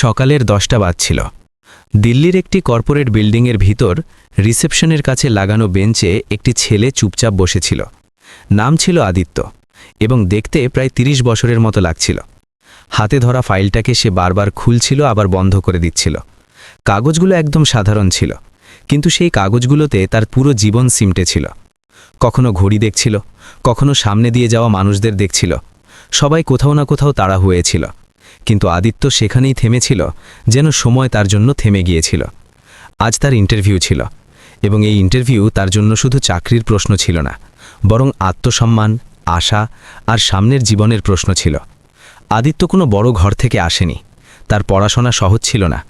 সকালের দশটা বাজছিল। দিল্লির একটি কর্পোরেট বিল্ডিংয়ের ভিতর রিসেপশনের কাছে লাগানো বেঞ্চে একটি ছেলে চুপচাপ বসেছিল। নাম ছিল আদিত্য এবং দেখতে প্রায় ৩০ বছরের মতো লাগছিল। হাতে ধরা ফাইলটাকে সে বারবার খুলছিল, আবার বন্ধ করে দিচ্ছিল। কাগজগুলো একদম সাধারণ ছিল, কিন্তু সেই কাগজগুলোতে তার পুরো জীবন সিমটে ছিল। কখনো ঘড়ি দেখছিল, কখনো সামনে দিয়ে যাওয়া মানুষদের দেখছিল। সবাই কোথাও না কোথাও তাড়া হয়েছিল। কিন্তু আদিত্য সেখানেই থেমেছিল, যেন সময় তার জন্য থেমে গিয়েছিল। আজ তার ইন্টারভিউ ছিল, এবং এই ইন্টারভিউ তার জন্য শুধু চাকরির প্রশ্ন ছিল না, বরং আত্মসম্মান, আশা আর সামনের জীবনের প্রশ্ন ছিল। আদিত্য কোনো বড় ঘর থেকে আসেনি, তার পড়াশোনা সহজ ছিল না,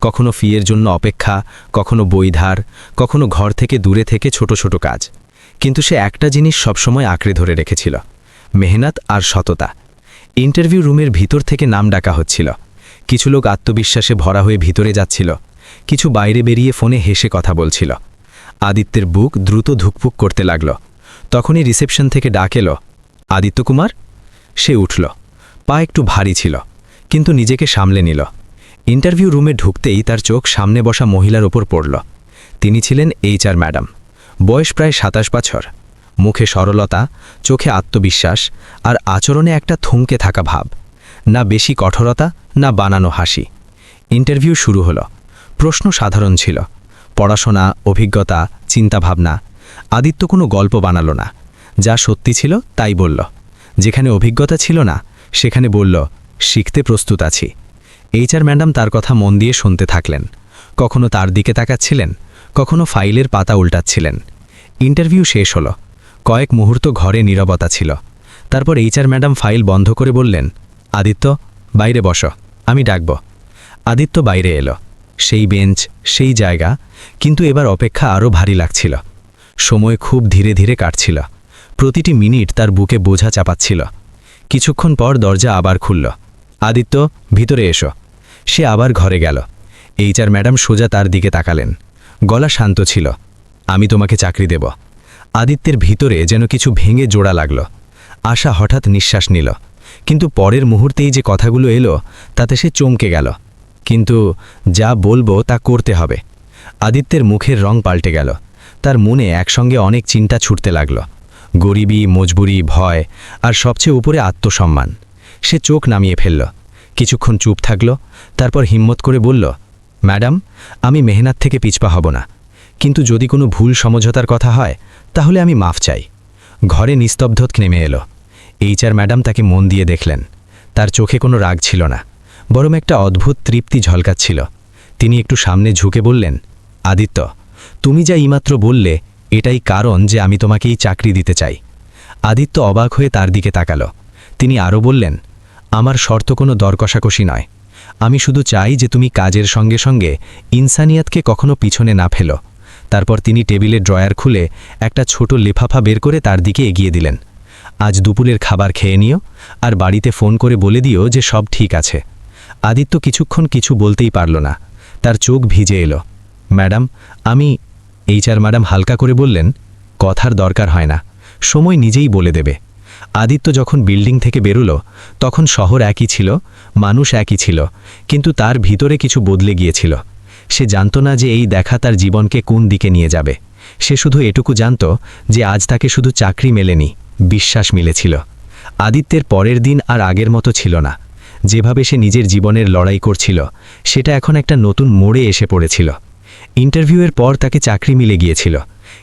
কখনো ফিয়ের জন্য অপেক্ষা, কখনো বইধার, কখনো ঘর থেকে দূরে থেকে ছোট ছোট কাজ, কিন্তু সে একটা জিনিস সবসময় আঁকড়ে ধরে রেখেছিল, মেহনত আর সততা। ইন্টারভিউ রুমের ভিতর থেকে নাম ডাকা হচ্ছিল। কিছু লোক আত্মবিশ্বাসে ভরা হয়ে ভিতরে যাচ্ছিল। কিছু বাইরে বেরিয়ে ফোনে হেসে কথা বলছিল। আদিত্যের বুক দ্রুত ধুকপুক করতে লাগল। তখনই রিসেপশন থেকে ডাক এলো, আদিত্য কুমার? সে উঠল। পা একটু ভারী ছিল, কিন্তু নিজেকে সামলে নিল। ইন্টারভিউ রুমে ঢুকতেই তার চোখ সামনে বসা মহিলার ওপর পড়ল। তিনি ছিলেন এইচআর ম্যাডাম। বয়স প্রায় সাতাশ বছর। মুখে সরলতা, চোখে আত্মবিশ্বাস আর আচরণে একটা থমকে থাকা ভাব। না বেশি কঠোরতা, না বানানো হাসি। ইন্টারভিউ শুরু হলো। প্রশ্ন সাধারণ ছিল। পড়াশোনা, অভিজ্ঞতা, চিন্তাভাবনা, আদিত্য কোনো গল্প বানালো না। যা সত্যি ছিল তাই বলল। যেখানে অভিজ্ঞতা ছিল না, সেখানে বলল, শিখতে প্রস্তুত আছি। এইচআর ম্যাডাম তার কথা মন দিয়ে শুনতে থাকলেন। কখনো তার দিকে তাকাচ্ছিলেন, কখনো ফাইলের পাতা উল্টাচ্ছিলেন। ইন্টারভিউ শেষ হলো। কয়েক মুহূর্ত ঘরে নীরবতা ছিল। তারপর এইচআর ম্যাডাম ফাইল বন্ধ করে বললেন, আদিত্য, বাইরে বসো, আমি ডাকব। আদিত্য বাইরে এলো। সেই বেঞ্চ, সেই জায়গা, কিন্তু এবার অপেক্ষা আরও ভারী লাগছিল। সময় খুব ধীরে ধীরে কাটছিল। প্রতিটি মিনিট তার বুকে বোঝা চাপাচ্ছিল। কিছুক্ষণ পর দরজা আবার খুলল। আদিত্য, ভিতরে এসো। সে আবার ঘরে গেল। এইচআর ম্যাডাম সোজা তার দিকে তাকালেন। গলা শান্ত ছিল। আমি তোমাকে চাকরি দেব। আদিত্যের ভিতরে যেন কিছু ভেঙে জোড়া লাগল। আশা হঠাৎ নিঃশ্বাস নিল। কিন্তু পরের মুহূর্তেই যে কথাগুলো এলো, তাতে সে চমকে গেল। কিন্তু যা বলব তা করতে হবে। আদিত্যের মুখের রং পাল্টে গেল। তার মনে একসঙ্গে অনেক চিন্তা ছুটতে লাগল। গরিবী, মজবুরি, ভয় আর সবচেয়ে উপরে আত্মসম্মান। সে চোখ নামিয়ে ফেলল। কিছুক্ষণ চুপ থাকল। তারপর হিম্মত করে বলল, ম্যাডাম, আমি মেহনাত থেকে পিছপা হব না। কিন্তু যদি কোনো ভুল সমঝোতার কথা হয়, তাহলে আমি মাফ চাই। ঘরে নিস্তব্ধত নেমে এলো। এইচআর ম্যাডাম তাকে মন দিয়ে দেখলেন। তার চোখে কোনো রাগ ছিল না, বরং একটা অদ্ভুত তৃপ্তি ঝলকাচ্ছিল। তিনি একটু সামনে ঝুঁকে বললেন, আদিত্য, তুমি যা ইমাত্র বললে, এটাই কারণ যে আমি তোমাকে এই চাকরি দিতে চাই। আদিত্য অবাক হয়ে তার দিকে তাকালো। তিনি আরও বললেন, আমার শর্ত কোনো দরকষাকষি নয়। আমি শুধু চাই যে তুমি কাজের সঙ্গে সঙ্গে ইনসানিয়াতকে কখনো পিছনে না ফেলো। তারপর তিনি টেবিলে ড্রয়ার খুলে একটা ছোট লেফাফা বের করে তার দিকে এগিয়ে দিলেন। আজ দুপুরের খাবার খেয়ে নিও, আর বাড়িতে ফোন করে বলে দিও যে সব ঠিক আছে। আদিত্য কিছুক্ষণ কিছু বলতেই পারল না। তার চোখ ভিজে এলো। ম্যাডাম, আমি এইচআর ম্যাডাম হালকা করে বললেন, কথার দরকার হয় না, সময় নিজেই বলে দেবে। আদিত্য যখন বিল্ডিং থেকে বেরোলো, তখন শহর একই ছিল, মানুষ একই ছিল, কিন্তু তার ভিতরে কিছু বদলে গিয়েছিল। সে জানত না যে এই দেখা তার জীবনকে কোন দিকে নিয়ে যাবে। সে শুধু এটুকু জানত যে আজ তাকে শুধু চাকরি মেলেনি, বিশ্বাস মিলেছিল। আদিত্যের পরের দিন আর আগের মতো ছিল না। যেভাবে সে নিজের জীবনের লড়াই করছিল, সেটা এখন একটা নতুন মোড়ে এসে পড়েছিল। ইন্টারভিউয়ের পর তাকে চাকরি মিলে গিয়েছিল,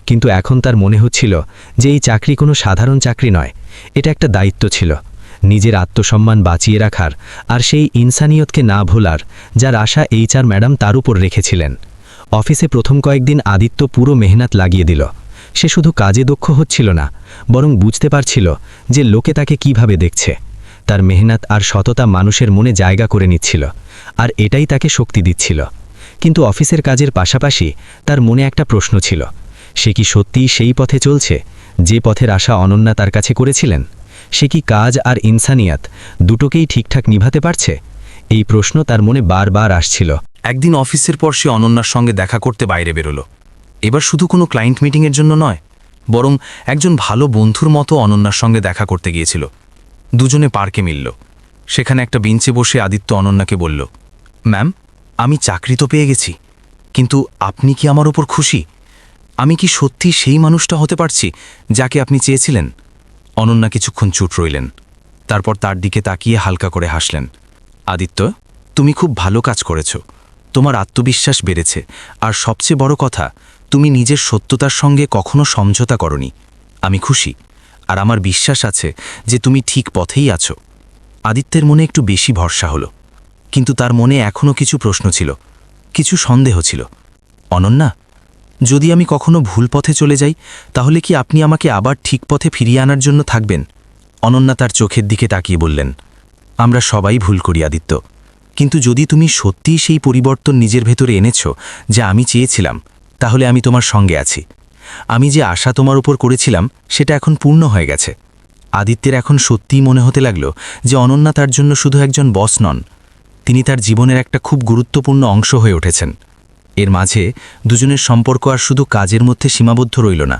কিন্তু এখন তার মনে হচ্ছিল যে এই চাকরি কোনো সাধারণ চাকরি নয়, এটা একটা দায়িত্ব ছিল। নিজের আত্মসম্মান বাঁচিয়ে রাখার আর সেই ইনসানিয়তকে না ভোলার যার আশা এইচআর ম্যাডাম তার উপর রেখেছিলেন। অফিসে প্রথম কয়েকদিন আদিত্য পুরো মেহনত লাগিয়ে দিল। সে শুধু কাজে দক্ষ হচ্ছিল না, বরং বুঝতে পারছিল যে লোকে তাকে কীভাবে দেখছে। তার মেহনত আর সততা মানুষের মনে জায়গা করে নিচ্ছিল, আর এটাই তাকে শক্তি দিচ্ছিল। কিন্তু অফিসের কাজের পাশাপাশি তার মনে একটা প্রশ্ন ছিল, সে কি সত্যিই সেই পথে চলছে, যে পথের আশা অনন্যা তার কাছে করেছিলেন? সে কি কাজ আর ইনসানিয়াত দুটোকেই ঠিকঠাক নিভাতে পারছে? এই প্রশ্ন তার মনে বারবার আসছিল। একদিন অফিসের পর সে অনন্যার সঙ্গে দেখা করতে বাইরে বেরোলো। এবার শুধু কোনো ক্লায়েন্ট মিটিংয়ের জন্য নয়, বরং একজন ভালো বন্ধুর মতো অনন্যার সঙ্গে দেখা করতে গিয়েছিল। দুজনে পার্কে মিলল। সেখানে একটা বেঞ্চে বসে আদিত্য অনন্যাকে বলল, ম্যাম, আমি চাকরি তো পেয়ে গেছি, কিন্তু আপনি কি আমার ওপর খুশি? আমি কি সত্যি সেই মানুষটা হতে পারছি যাকে আপনি চেয়েছিলেন? অনন্যা কিছুক্ষণ চুপ রইলেন। তারপর তার দিকে তাকিয়ে হালকা করে হাসলেন। আদিত্য, তুমি খুব ভালো কাজ করেছ। তোমার আত্মবিশ্বাস বেড়েছে। আর সবচেয়ে বড় কথা, তুমি নিজের সত্যতার সঙ্গে কখনো সমঝোতা করনি। আমি খুশি। আর আমার বিশ্বাস আছে যে তুমি ঠিক পথেই আছো। আদিত্যের মনে একটু বেশি ভরসা হলো। কিন্তু তার মনে এখনও কিছু প্রশ্ন ছিল। কিছু সন্দেহ ছিল। অনন্যা যদি আমি কখনো ভুল পথে চলে যাই, তাহলে কি আপনি আমাকে আবার ঠিক পথে ফিরিয়ে আনার জন্য থাকবেন? অনন্যা তার চোখের দিকে তাকিয়ে বললেন, আমরা সবাই ভুল করি, আদিত্য। কিন্তু যদি তুমি সত্যিই সেই পরিবর্তন নিজের ভেতরে এনেছ, যা আমি চেয়েছিলাম, তাহলে আমি তোমার সঙ্গে আছি। আমি যে আশা তোমার উপর করেছিলাম, সেটা এখন পূর্ণ হয়ে গেছে। আদিত্যের এখন সত্যিই মনে হতে লাগল যে অনন্যা তার জন্য শুধু একজন বস নন। তিনি তার জীবনের একটা খুব গুরুত্বপূর্ণ অংশ হয়ে উঠেছেন। এর মাঝে দুজনের সম্পর্ক আর শুধু কাজের মধ্যে সীমাবদ্ধ রইল না।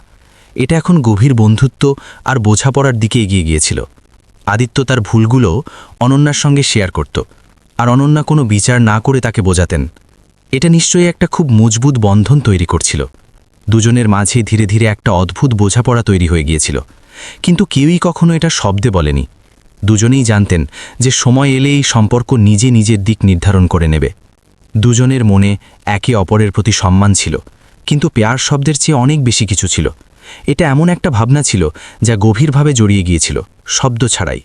এটা এখন গভীর বন্ধুত্ব আর বোঝাপড়ার দিকে এগিয়ে গিয়েছিল। আদিত্য তার ভুলগুলো অনন্যার সঙ্গে শেয়ার করত আর অনন্যা কোনো বিচার না করে তাকে বোঝাতেন। এটা নিশ্চয়ই একটা খুব মজবুত বন্ধন তৈরি করছিল। দুজনের মাঝে ধীরে ধীরে একটা অদ্ভুত বোঝাপড়া তৈরি হয়ে গিয়েছিল। কিন্তু কেউই কখনো এটা শব্দে বলেনি। দুজনেই জানতেন যে সময় এলে এই সম্পর্ক নিজে নিজের দিক নির্ধারণ করে নেবে। দুজনের মনে একে অপরের প্রতি সম্মান ছিল, কিন্তু পেয়ার শব্দের চেয়ে অনেক বেশি কিছু ছিল। এটা এমন একটা ভাবনা ছিল যা গভীরভাবে জড়িয়ে গিয়েছিল, শব্দ ছাড়াই।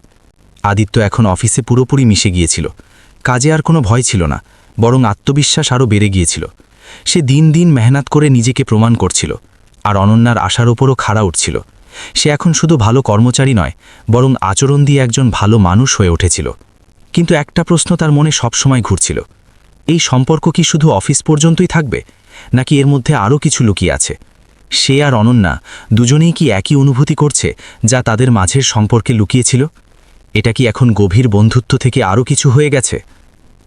আদিত্য এখন অফিসে পুরোপুরি মিশে গিয়েছিল। কাজে আর কোনো ভয় ছিল না, বরং আত্মবিশ্বাস আরও বেড়ে গিয়েছিল। সে দিন দিন মেহনত করে নিজেকে প্রমাণ করছিল, আর অনন্যার আশার ওপরও খাড়া উঠছিল। সে এখন শুধু ভালো কর্মচারী নয়, বরং আচরণ দিয়ে একজন ভালো মানুষ হয়ে উঠেছিল। কিন্তু একটা প্রশ্ন তার মনে সবসময় ঘুরছিল এই সম্পর্ক কি শুধু অফিস পর্যন্তই থাকবে, নাকি এর মধ্যে আরও কিছু লুকিয়ে আছে? সে আর অনন্যা দুজনেই কি একই অনুভূতি করছে, যা তাদের মাঝের সম্পর্কে লুকিয়েছিল? এটা কি এখন গভীর বন্ধুত্ব থেকে আরও কিছু হয়ে গেছে?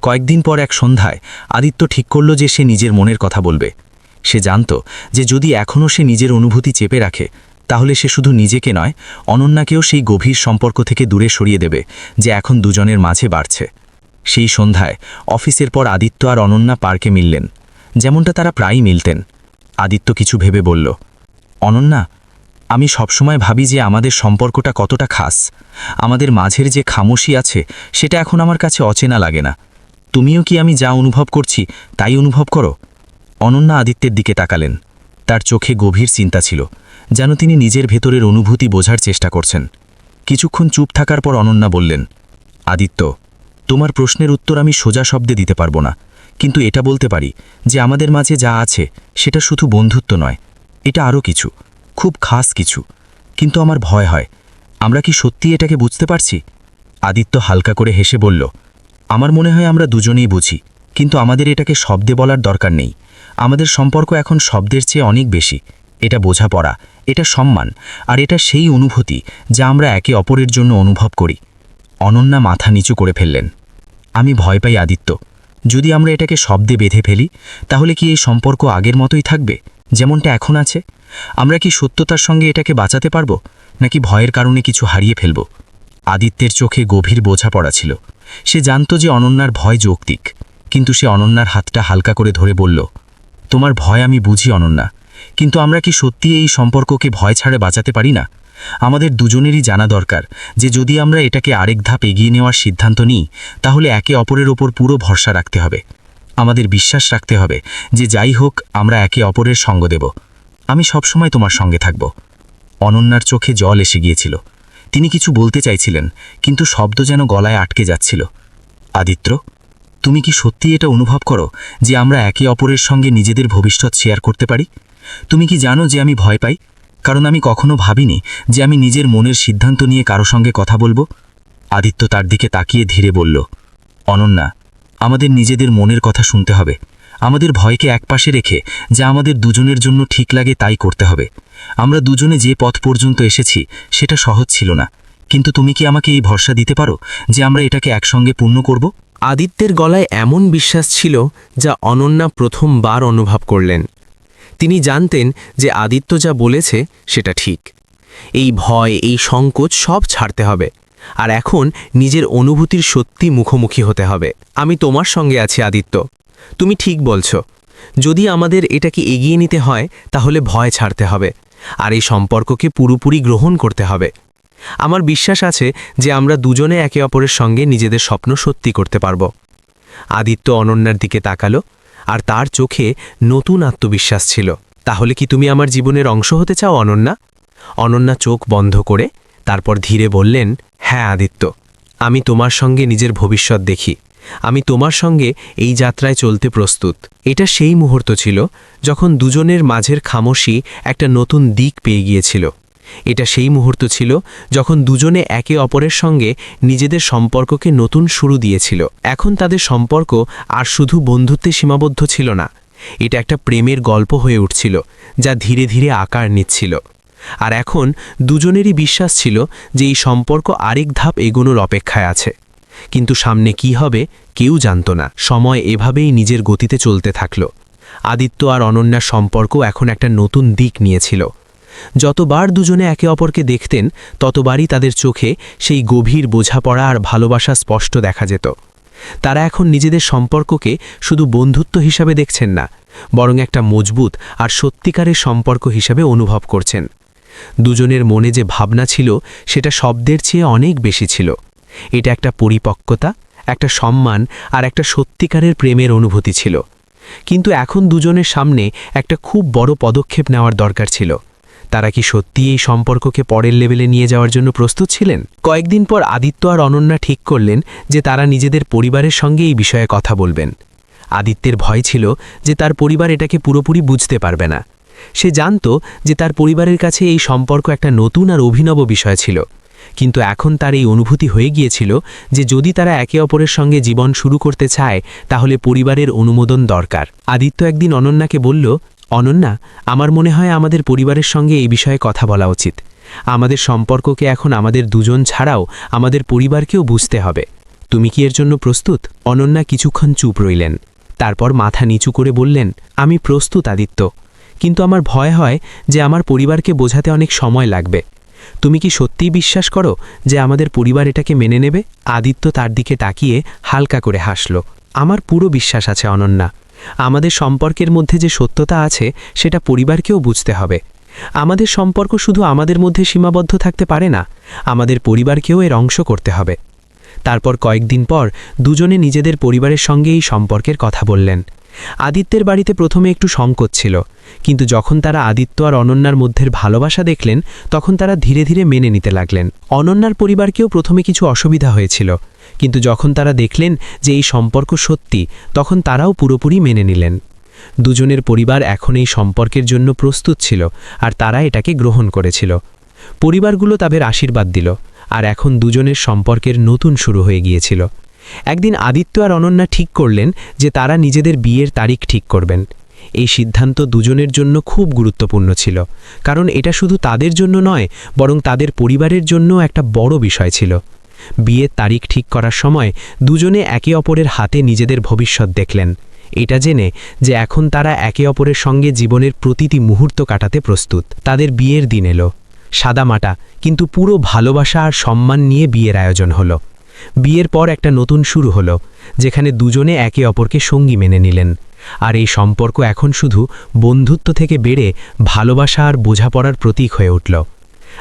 কয়েকদিন পর এক সন্ধ্যায় আদিত্য ঠিক করল যে সে নিজের মনের কথা বলবে। সে জানত যে যদি এখনও সে নিজের অনুভূতি চেপে রাখে, তাহলে সে শুধু নিজেকে নয়, অনন্যাকেও সেই গভীর সম্পর্ক থেকে দূরে সরিয়ে দেবে, যে এখন দুজনের মাঝে বাড়ছে। সেই সন্ধ্যায় অফিসের পর আদিত্য আর অনন্যা পার্কে মিললেন। যেমনটা তারা প্রায়ই মিলতেন। আদিত্য কিছু ভেবে বলল, অনন্যা, আমি সবসময় ভাবি যে আমাদের সম্পর্কটা কতটা খাস। আমাদের মাঝের যে খামোশি আছে, সেটা এখন আমার কাছে অচেনা লাগে না। তুমিও কি আমি যা অনুভব করছি, তাই অনুভব করো? অনন্যা আদিত্যের দিকে তাকালেন। তার চোখে গভীর চিন্তা ছিল, যেন তিনি নিজের ভেতরের অনুভূতি বোঝার চেষ্টা করছেন। কিছুক্ষণ চুপ থাকার পর অনন্যা বললেন, আদিত্য তোমার প্রশ্নের উত্তর আমি সোজা শব্দে দিতে পারব না। কিন্তু এটা বলতে পারি যে আমাদের মাঝে যা আছে, সেটা শুধু বন্ধুত্ব নয়। এটা আরও কিছু, খুব খাস কিছু। কিন্তু আমার ভয় হয়, আমরা কি সত্যি এটাকে বুঝতে পারছি? আদিত্য হালকা করে হেসে বলল, আমার মনে হয় আমরা দুজনেই বুঝি, কিন্তু আমাদের এটাকে শব্দে বলার দরকার নেই। আমাদের সম্পর্ক এখন শব্দের চেয়ে অনেক বেশি। এটা বোঝাপড়া, এটা সম্মান, আর এটা সেই অনুভূতি যা আমরা একে অপরের জন্য অনুভব করি। অনন্যা মাথা নিচু করে ফেললেন। আমি ভয় পাই আদিত্য। যদি আমরা এটাকে শব্দে বেঁধে ফেলি, তাহলে কি এই সম্পর্ক আগের মতোই থাকবে? যেমনটা এখন আছে? আমরা কি সত্যতার সঙ্গে এটাকে বাঁচাতে পারব, নাকি ভয়ের কারণে কিছু হারিয়ে ফেলব? আদিত্যের চোখে গভীর বোঝা পড়া ছিল। সে জানত যে অনন্যার ভয় যৌক্তিক, কিন্তু সে অনন্যার হাতটা হালকা করে ধরে বলল, তোমার ভয় আমি বুঝি অনন্যা, কিন্তু আমরা কি সত্যি এই সম্পর্ককে ভয় ছাড়ে বাঁচাতে পারি না? আমাদের দুজনেরই জানা দরকার যে যদি আমরা এটাকে আরেক ধাপ এগিয়ে নেওয়ার সিদ্ধান্ত নিই, তাহলে একে অপরের ওপর পুরো ভরসা রাখতে হবে। আমাদের বিশ্বাস রাখতে হবে যে যাই হোক, আমরা একে অপরের সঙ্গ দেব। আমি সবসময় তোমার সঙ্গে থাকব। অনন্যার চোখে জল এসে গিয়েছিল। তিনি কিছু বলতে চাইছিলেন, কিন্তু শব্দ যেন গলায় আটকে যাচ্ছিল। আদিত্য, তুমি কি সত্যি এটা অনুভব করো যে আমরা একে অপরের সঙ্গে নিজেদের ভবিষ্যৎ শেয়ার করতে পারি? তুমি কি জানো যে আমি ভয় পাই? কারণ আমি কখনো ভাবিনি যে আমি নিজের মনের সিদ্ধান্ত নিয়ে কারও সঙ্গে কথা বলব। আদিত্য তার দিকে তাকিয়ে ধীরে বলল, অনন্যা, আমাদের নিজেদের মনের কথা শুনতে হবে। আমাদের ভয়কে একপাশে রেখে যা আমাদের দুজনের জন্য ঠিক লাগে তাই করতে হবে। আমরা দুজনে যে পথ পর্যন্ত এসেছি, সেটা সহজ ছিল না। কিন্তু তুমি কি আমাকে এই ভরসা দিতে পারো যে আমরা এটাকে একসঙ্গে পূর্ণ করব? আদিত্যের গলায় এমন বিশ্বাস ছিল যা অনন্যা প্রথমবার অনুভব করলেন। তিনি জানতেন যে আদিত্য যা বলেছে সেটা ঠিক। এই ভয়, এই সংকোচ সব ছাড়তে হবে। আর এখন নিজের অনুভূতির সত্যি মুখোমুখি হতে হবে। আমি তোমার সঙ্গে আছি আদিত্য। তুমি ঠিক বলছো। যদি আমাদের এটাকে এগিয়ে নিতে হয়, তাহলে ভয় ছাড়তে হবে। আর এই সম্পর্ককে পুরোপুরি গ্রহণ করতে হবে। আমার বিশ্বাস আছে যে আমরা দুজনে একে অপরের সঙ্গে নিজেদের স্বপ্ন সত্যি করতে পারব। আদিত্য অনন্যার দিকে তাকালো। আর তার চোখে নতুন আত্মবিশ্বাস ছিল। তাহলে কি তুমি আমার জীবনের অংশ হতে চাও, অনন্যা? অনন্যা চোখ বন্ধ করে তারপর ধীরে বললেন হ্যাঁ আদিত্য, আমি তোমার সঙ্গে নিজের ভবিষ্যৎ দেখি। আমি তোমার সঙ্গে এই যাত্রায় চলতে প্রস্তুত। এটা সেই মুহূর্ত ছিল যখন দুজনের মাঝের খামোশি একটা নতুন দিক পেয়ে গিয়েছিল। এটা সেই মুহূর্ত ছিল যখন দুজনে একে অপরের সঙ্গে নিজেদের সম্পর্ককে নতুন শুরু দিয়েছিল। এখন তাদের সম্পর্ক আর শুধু বন্ধুত্বে সীমাবদ্ধ ছিল না। এটা একটা প্রেমের গল্প হয়ে উঠছিল, যা ধীরে ধীরে আকার নিচ্ছিল। আর এখন দুজনেরই বিশ্বাস ছিল যে এই সম্পর্ক আরেক ধাপ এগোনোর অপেক্ষায় আছে। কিন্তু সামনে কি হবে কেউ জানত না। সময় এভাবেই নিজের গতিতে চলতে থাকল। আদিত্য আর অনন্যার সম্পর্ক এখন একটা নতুন দিক নিয়েছিল। যতবার দুজনে একে অপরকে দেখতেন, ততবারই তাদের চোখে সেই গভীর বোঝাপড়া আর ভালোবাসা স্পষ্ট দেখা যেত। তারা এখন নিজেদের সম্পর্ককে শুধু বন্ধুত্ব হিসাবে দেখছেন না, বরং একটা মজবুত আর সত্যিকারের সম্পর্ক হিসাবে অনুভব করছেন। দুজনের মনে যে ভাবনা ছিল, সেটা শব্দের চেয়ে অনেক বেশি ছিল। এটা একটা পরিপক্কতা, একটা সম্মান আর একটা সত্যিকারের প্রেমের অনুভূতি ছিল। কিন্তু এখন দুজনের সামনে একটা খুব বড় পদক্ষেপ নেওয়ার দরকার ছিল। তারা কি সত্যি এই সম্পর্ককে পরের লেভেলে নিয়ে যাওয়ার জন্য প্রস্তুত ছিলেন? কয়েকদিন পর আদিত্য আর অনন্যা ঠিক করলেন যে তারা নিজেদের পরিবারের সঙ্গে এই বিষয়ে কথা বলবেন। আদিত্যের ভয় ছিল যে তার পরিবার এটাকে পুরোপুরি বুঝতে পারবে না। সে জানত যে তার পরিবারের কাছে এই সম্পর্ক একটা নতুন আর অভিনব বিষয় ছিল। কিন্তু এখন তার এই অনুভূতি হয়ে গিয়েছিল যে যদি তারা একে অপরের সঙ্গে জীবন শুরু করতে চায়, তাহলে পরিবারের অনুমোদন দরকার। আদিত্য একদিন অনন্যাকে বলল অনন্যা, আমার মনে হয় আমাদের পরিবারের সঙ্গে এই বিষয়ে কথা বলা উচিত। আমাদের সম্পর্ককে এখন আমাদের দুজন ছাড়াও আমাদের পরিবারকেও বুঝতে হবে। তুমি কি এর জন্য প্রস্তুত? অনন্যা কিছুক্ষণ চুপ রইলেন। তারপর মাথা নিচু করে বললেন, আমি প্রস্তুত, আদিত্য। কিন্তু আমার ভয় হয় যে আমার পরিবারকে বোঝাতে অনেক সময় লাগবে। তুমি কি সত্যিই বিশ্বাস করো যে আমাদের পরিবার এটাকে মেনে নেবে? আদিত্য তার দিকে তাকিয়ে হালকা করে হাসল। আমার পুরো বিশ্বাস আছে, অনন্যা। আমাদের সম্পর্কের মধ্যে যে সত্যতা আছে, সেটা পরিবারকেও বুঝতে হবে। আমাদের সম্পর্ক শুধু আমাদের মধ্যে সীমাবদ্ধ থাকতে পারে না, আমাদের পরিবারকেও এর অংশ করতে হবে। তারপর কয়েকদিন পর দুজনে নিজেদের পরিবারের সঙ্গে এই সম্পর্কের কথা বললেন। আদিত্যের বাড়িতে প্রথমে একটু সংকোচ ছিল। কিন্তু যখন তারা আদিত্য আর অনন্যার মধ্যের ভালোবাসা দেখলেন, তখন তারা ধীরে ধীরে মেনে নিতে লাগলেন। অনন্যার পরিবারকেও প্রথমে কিছু অসুবিধা হয়েছিল। কিন্তু যখন তারা দেখলেন যে এই সম্পর্ক সত্যি, তখন তারাও পুরোপুরি মেনে নিলেন। দুজনের পরিবার এখন এই সম্পর্কের জন্য প্রস্তুত ছিল আর তারা এটাকে গ্রহণ করেছিল। পরিবারগুলো তাদের আশীর্বাদ দিল আর এখন দুজনের সম্পর্কের নতুন শুরু হয়ে গিয়েছিল। একদিন আদিত্য আর অনন্যা ঠিক করলেন যে তারা নিজেদের বিয়ের তারিখ ঠিক করবেন। এই সিদ্ধান্ত দুজনের জন্য খুব গুরুত্বপূর্ণ ছিল, কারণ এটা শুধু তাদের জন্য নয়, বরং তাদের পরিবারের জন্য একটা বড় বিষয় ছিল। বিয়ের তারিখ ঠিক করার সময় দুজনে একে অপরের হাতে নিজেদের ভবিষ্যৎ দেখলেন। এটা জেনে যে এখন তারা একে অপরের সঙ্গে জীবনের প্রতিটি মুহূর্ত কাটাতে প্রস্তুত। তাদের বিয়ের দিন এলো, সাদামাটা, কিন্তু পুরো ভালোবাসা আর সম্মান নিয়ে বিয়ের আয়োজন হলো। বিয়ের পর একটা নতুন শুরু হলো, যেখানে দুজনে একে অপরকে সঙ্গী মেনে নিলেন। আর এই সম্পর্ক এখন শুধু বন্ধুত্ব থেকে বেড়ে ভালোবাসা আর বোঝাপড়ার প্রতীক হয়ে উঠল।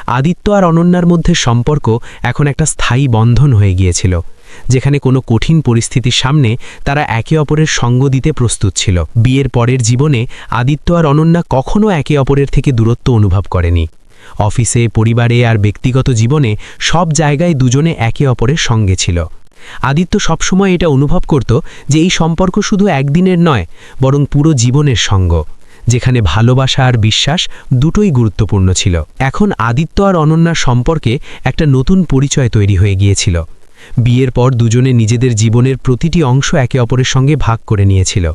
আদিত্য আর অনন্যার মধ্যে সম্পর্ক এখন একটা স্থায়ী বন্ধন হয়ে গিয়েছিল, যেখানে কোনো কঠিন পরিস্থিতির সামনে তারা একে অপরের সঙ্গ দিতে প্রস্তুত ছিল। বিয়ের পরের জীবনে আদিত্য আর অনন্যা কখনও একে অপরের থেকে দূরত্ব অনুভব করেনি। অফিসে, পরিবারে আর ব্যক্তিগত জীবনে সব জায়গায় দুজনে একে অপরের সঙ্গে ছিল। আদিত্য সবসময় এটা অনুভব করত যে এই সম্পর্ক শুধু একদিনের নয়, বরং পুরো জীবনের সঙ্গ, যেখানে ভালোবাসা আর বিশ্বাস দুটোই গুরুত্বপূর্ণ ছিল। এখন আদিত্য আর অনন্যার সম্পর্কে একটা নতুন পরিচয় তৈরি হয়ে গিয়েছিল। বিয়ের পর দুজনে নিজেদের জীবনের প্রতিটি অংশ একে অপরের সঙ্গে ভাগ করে নিয়েছিল।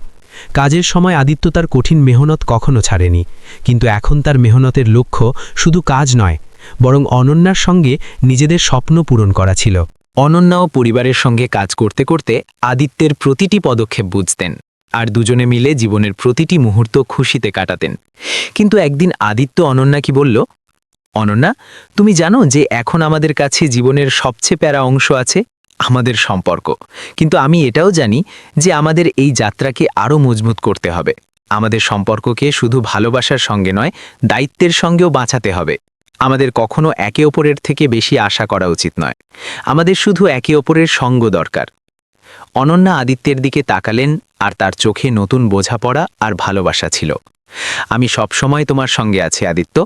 কাজের সময় আদিত্য তার কঠিন মেহনত কখনো ছাড়েনি, কিন্তু এখন তার মেহনতের লক্ষ্য শুধু কাজ নয়, বরং অনন্যার সঙ্গে নিজেদের স্বপ্ন পূরণ করা ছিল। অনন্যাও পরিবারের সঙ্গে কাজ করতে করতে আদিত্যের প্রতিটি পদক্ষেপ বুঝতেন আর দুজনে মিলে জীবনের প্রতিটি মুহূর্ত খুশিতে কাটাতেন। কিন্তু একদিন আদিত্য অনন্যা কি বলল, অনন্যা, তুমি জানো যে এখন আমাদের কাছে জীবনের সবচেয়ে প্যারা অংশ আছে? আমাদের সম্পর্ক। কিন্তু আমি এটাও জানি যে আমাদের এই যাত্রাকে আরও মজবুত করতে হবে। আমাদের সম্পর্ককে শুধু ভালোবাসার সঙ্গে নয়, দায়িত্বের সঙ্গেও বাঁচাতে হবে। আমাদের কখনো একে অপরের থেকে বেশি আশা করা উচিত নয়। আমাদের শুধু একে অপরের সঙ্গ দরকার। অনন্যা আদিত্যের দিকে তাকালেন আর তার চোখে নতুন বোঝাপড়া আর ভালোবাসা ছিল। আমি সবসময় তোমার সঙ্গে আছি, আদিত্য।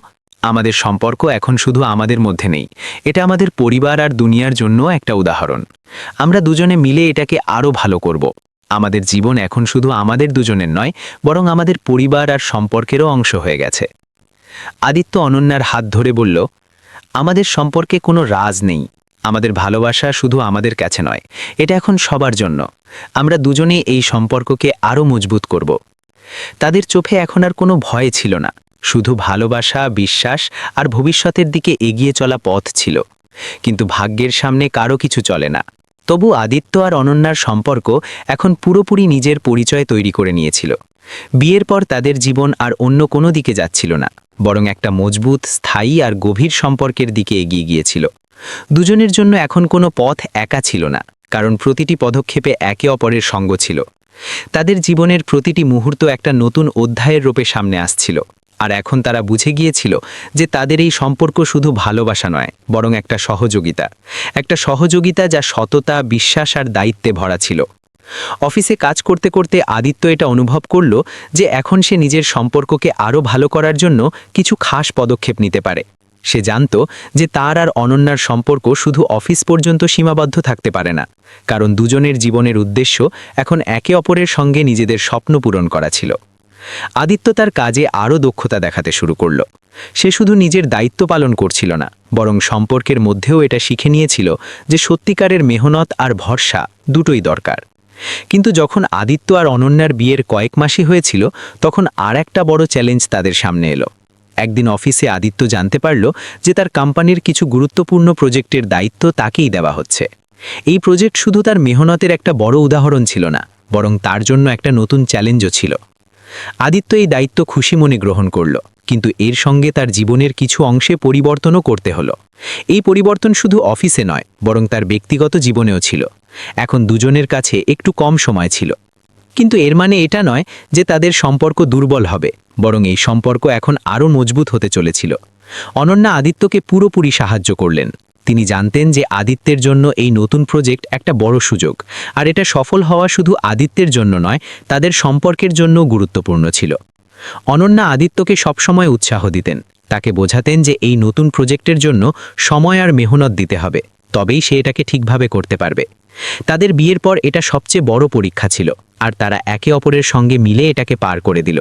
আমাদের সম্পর্ক এখন শুধু আমাদের মধ্যে নেই। এটা আমাদের পরিবার আর দুনিয়ার জন্য একটা উদাহরণ। আমরা দুজনে মিলে এটাকে আরও ভালো করব। আমাদের জীবন এখন শুধু আমাদের দুজনের নয়, বরং আমাদের পরিবার আর সম্পর্কেরও অংশ হয়ে গেছে। আদিত্য অনন্যার হাত ধরে বলল, আমাদের সম্পর্কে কোনো রাজ নেই। আমাদের ভালোবাসা শুধু আমাদের কাছে নয়। এটা এখন সবার জন্য। আমরা দুজনেই এই সম্পর্ককে আরও মজবুত করব। তাদের চোখে এখন আর কোনো ভয় ছিল না। শুধু ভালোবাসা, বিশ্বাস আর ভবিষ্যতের দিকে এগিয়ে চলা পথ ছিল। কিন্তু ভাগ্যের সামনে কারও কিছু চলে না। তবু আদিত্য আর অনন্যার সম্পর্ক এখন পুরোপুরি নিজের পরিচয় তৈরি করে নিয়েছিল। বিয়ের পর তাদের জীবন আর অন্য কোনো দিকে যাচ্ছিল না, বরং একটা মজবুত, স্থায়ী আর গভীর সম্পর্কের দিকে এগিয়ে গিয়েছিল। দুজনের জন্য এখন কোনো পথ একা ছিল না, কারণ প্রতিটি পদক্ষেপে একে অপরের সঙ্গ ছিল। তাদের জীবনের প্রতিটি মুহূর্ত একটা নতুন অধ্যায়ের রূপে সামনে আসছিল। আর এখন তারা বুঝে গিয়েছিল যে তাদের এই সম্পর্ক শুধু ভালোবাসা নয়, বরং একটা সহযোগিতা। একটা সহযোগিতা যা সততা, বিশ্বাস আর দায়িত্বে ভরা ছিল। অফিসে কাজ করতে করতে আদিত্য এটা অনুভব করল যে এখন সে নিজের সম্পর্ককে আরও ভালো করার জন্য কিছু খাস পদক্ষেপ নিতে পারে। সে জানত যে তার আর অনন্যার সম্পর্ক শুধু অফিস পর্যন্ত সীমাবদ্ধ থাকতে পারে না, কারণ দুজনের জীবনের উদ্দেশ্য এখন একে অপরের সঙ্গে নিজেদের স্বপ্ন পূরণ করা ছিল। আদিত্য তার কাজে আরও দক্ষতা দেখাতে শুরু করল। সে শুধু নিজের দায়িত্ব পালন করছিল না, বরং সম্পর্কের মধ্যেও এটা শিখে নিয়েছিল যে সত্যিকারের মেহনত আর ভরসা দুটোই দরকার। কিন্তু যখন আদিত্য আর অনন্যার বিয়ের কয়েক মাসই হয়েছিল, তখন আর একটা বড় চ্যালেঞ্জ তাদের সামনে এলো। একদিন অফিসে আদিত্য জানতে পারল যে তার কোম্পানির কিছু গুরুত্বপূর্ণ প্রজেক্টের দায়িত্ব তাকেই দেওয়া হচ্ছে। এই প্রজেক্ট শুধু তার মেহনতের একটা বড় উদাহরণ ছিল না, বরং তার জন্য একটা নতুন চ্যালেঞ্জও ছিল। আদিত্য এই দায়িত্ব খুশি মনে গ্রহণ করল, কিন্তু এর সঙ্গে তার জীবনের কিছু অংশে পরিবর্তনও করতে হলো। এই পরিবর্তন শুধু অফিসে নয়, বরং তার ব্যক্তিগত জীবনেও ছিল। এখন দুজনের কাছে একটু কম সময় ছিল। কিন্তু এর মানে এটা নয় যে তাদের সম্পর্ক দুর্বল হবে, বরং এই সম্পর্ক এখন আরও মজবুত হতে চলেছিল। অনন্যা আদিত্যকে পুরোপুরি সাহায্য করলেন। তিনি জানতেন যে আদিত্যের জন্য এই নতুন প্রজেক্ট একটা বড় সুযোগ। আর এটা সফল হওয়া শুধু আদিত্যের জন্য নয়, তাদের সম্পর্কের জন্য গুরুত্বপূর্ণ ছিল। অনন্যা আদিত্যকে সবসময় উৎসাহ দিতেন। তাকে বোঝাতেন যে এই নতুন প্রজেক্টের জন্য সময় আর মেহনত দিতে হবে, তবেই সে এটাকে ঠিকভাবে করতে পারবে। তাদের বিয়ের পর এটা সবচেয়ে বড় পরীক্ষা ছিল, আর তারা একে অপরের সঙ্গে মিলে এটাকে পার করে দিল।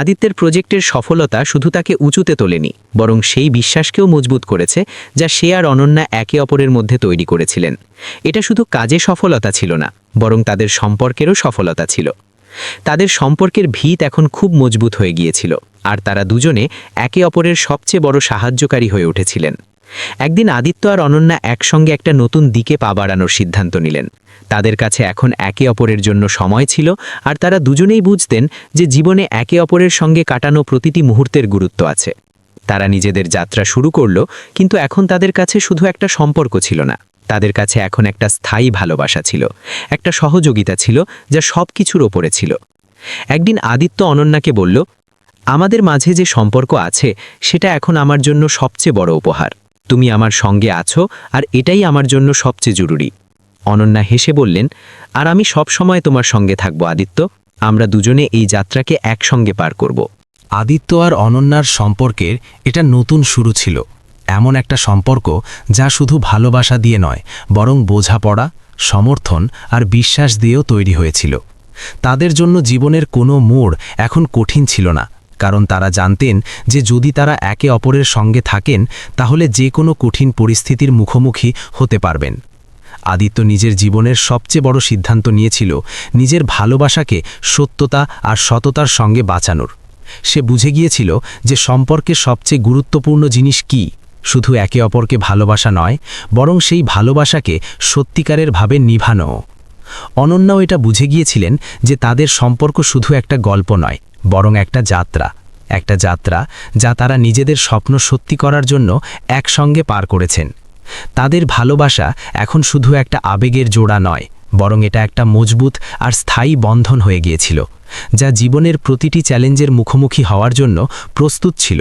আদিত্যের প্রজেক্টের সফলতা শুধু তাকে উঁচুতে তোলেনি, বরং সেই বিশ্বাসকেও মজবুত করেছে যা সে আর অনন্যা একে অপরের মধ্যে তৈরি করেছিলেন। এটা শুধু কাজে সফলতা ছিল না, বরং তাদের সম্পর্কেরও সফলতা ছিল। তাদের সম্পর্কের ভিত এখন খুব মজবুত হয়ে গিয়েছিল, আর তারা দুজনে একে অপরের সবচেয়ে বড় সাহায্যকারী হয়ে উঠেছিলেন। একদিন আদিত্য আর অনন্যা একসঙ্গে একটা নতুন দিকে পা বাড়ানোর সিদ্ধান্ত নিলেন। তাদের কাছে এখন একে অপরের জন্য সময় ছিল আর তারা দুজনেই বুঝতেন যে জীবনে একে অপরের সঙ্গে কাটানো প্রতিটি মুহূর্তের গুরুত্ব আছে। তারা নিজেদের যাত্রা শুরু করল, কিন্তু এখন তাদের কাছে শুধু একটা সম্পর্ক ছিল না। তাদের কাছে এখন একটা স্থায়ী ভালোবাসা ছিল, একটা সহযোগিতা ছিল যা সব কিছুর ওপরে ছিল। একদিন আদিত্য অনন্যাকে বলল, আমাদের মাঝে যে সম্পর্ক আছে, সেটা এখন আমার জন্য সবচেয়ে বড় উপহার। তুমি আমার সঙ্গে আছো আর এটাই আমার জন্য সবচেয়ে জরুরি। অনন্যা হেসে বললেন, আর আমি সব সময় তোমার সঙ্গে থাকব, আদিত্য। আমরা দুজনে এই যাত্রাকে একসঙ্গে পার করব। আদিত্য আর অনন্যার সম্পর্কের এটা নতুন শুরু ছিল। এমন একটা সম্পর্ক যা শুধু ভালোবাসা দিয়ে নয়, বরং বোঝাপড়া, সমর্থন আর বিশ্বাস দিয়েও তৈরি হয়েছিল। তাদের জন্য জীবনের কোনো মোড় এখন কঠিন ছিল না। কারণ তারা জানতেন যে যদি তারা একে অপরের সঙ্গে থাকেন, তাহলে যে কোনো কঠিন পরিস্থিতির মুখোমুখি হতে পারবেন। আদিত্য নিজের জীবনের সবচেয়ে বড় সিদ্ধান্ত নিয়েছিল নিজের ভালোবাসাকে সত্যতা আর সততার সঙ্গে বাঁচানোর। সে বুঝে গিয়েছিল যে সম্পর্কে সবচেয়ে গুরুত্বপূর্ণ জিনিস কি। শুধু একে অপরকে ভালোবাসা নয়, বরং সেই ভালোবাসাকে সত্যিকারের ভাবে নিভানো। অনন্যাও এটা বুঝে গিয়েছিলেন যে তাদের সম্পর্ক শুধু একটা গল্প নয় বরং একটা যাত্রা একটা যাত্রা যা তারা নিজেদের স্বপ্ন সত্যি করার জন্য একসঙ্গে পার করেছেন। তাদের ভালোবাসা এখন শুধু একটা আবেগের জোড়া নয়, বরং এটা একটা মজবুত আর স্থায়ী বন্ধন হয়ে গিয়েছিল, যা জীবনের প্রতিটি চ্যালেঞ্জের মুখোমুখি হওয়ার জন্য প্রস্তুত ছিল।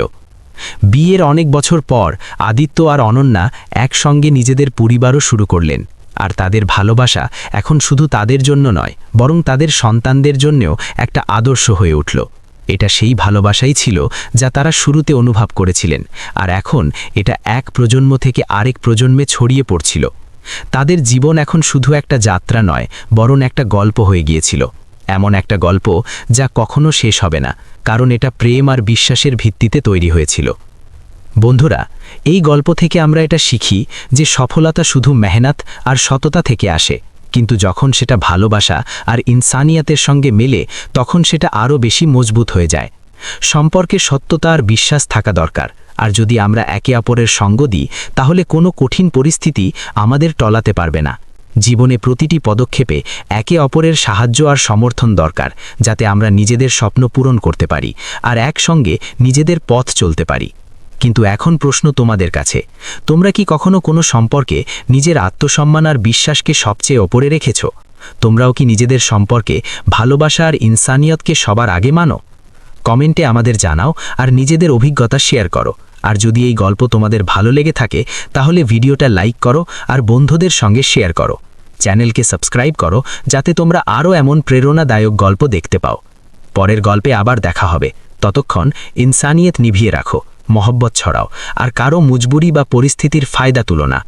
বিয়ের অনেক বছর পর আদিত্য আর অনন্যা একসঙ্গে নিজেদের পরিবারও শুরু করলেন। আর তাদের ভালোবাসা এখন শুধু তাদের জন্য নয়, বরং তাদের সন্তানদের জন্যও একটা আদর্শ হয়ে উঠল। এটা সেই ভালোবাসাই ছিল যা তারা শুরুতে অনুভব করেছিলেন, আর এখন এটা এক প্রজন্ম থেকে আরেক প্রজন্মে ছড়িয়ে পড়ছিল। তাদের জীবন এখন শুধু একটা যাত্রা নয়, বরং একটা গল্প হয়ে গিয়েছিল। এমন একটা গল্প যা কখনো শেষ হবে না, কারণ এটা প্রেম আর বিশ্বাসের ভিত্তিতে তৈরি হয়েছিল। বন্ধুরা, এই গল্প থেকে আমরা এটা শিখি যে সফলতা শুধু মেহনত আর সততা থেকে আসে। কিন্তু যখন সেটা ভালোবাসা আর ইনসানিয়াতের সঙ্গে মেলে, তখন সেটা আরও বেশি মজবুত হয়ে যায়। সম্পর্কে সত্যতা আর বিশ্বাস থাকা দরকার। আর যদি আমরা একে অপরের সঙ্গ দিই, তাহলে কোনো কঠিন পরিস্থিতি আমাদের টলাতে পারবে না। জীবনে প্রতিটি পদক্ষেপে একে অপরের সাহায্য আর সমর্থন দরকার, যাতে আমরা নিজেদের স্বপ্ন পূরণ করতে পারি আর একসঙ্গে নিজেদের পথ চলতে পারি। কিন্তু এখন প্রশ্ন তোমাদের কাছে। তোমরা কি কখনো কোনো সম্পর্কে নিজের আত্মসম্মান আর বিশ্বাসকে সবচেয়ে ওপরে রেখেছ? তোমরাও কি নিজেদের সম্পর্কে ভালোবাসা আর ইনসানিয়তকে সবার আগে মানো? কমেন্টে আমাদের জানাও আর নিজেদের অভিজ্ঞতা শেয়ার করো। আর যদি এই গল্প তোমাদের ভালো লেগে থাকে, তাহলে ভিডিওটা লাইক করো আর বন্ধুদের সঙ্গে শেয়ার করো। চ্যানেলকে সাবস্ক্রাইব করো যাতে তোমরা আরও এমন প্রেরণাদায়ক গল্প দেখতে পাও। পরের গল্পে আবার দেখা হবে। ততক্ষণ ইনসানিয়ত নিভিয়ে রাখো। মহব্বত ছড়াও। আর কারও মুজবুরি বা পরিস্থিতির ফায়দা তুলো না।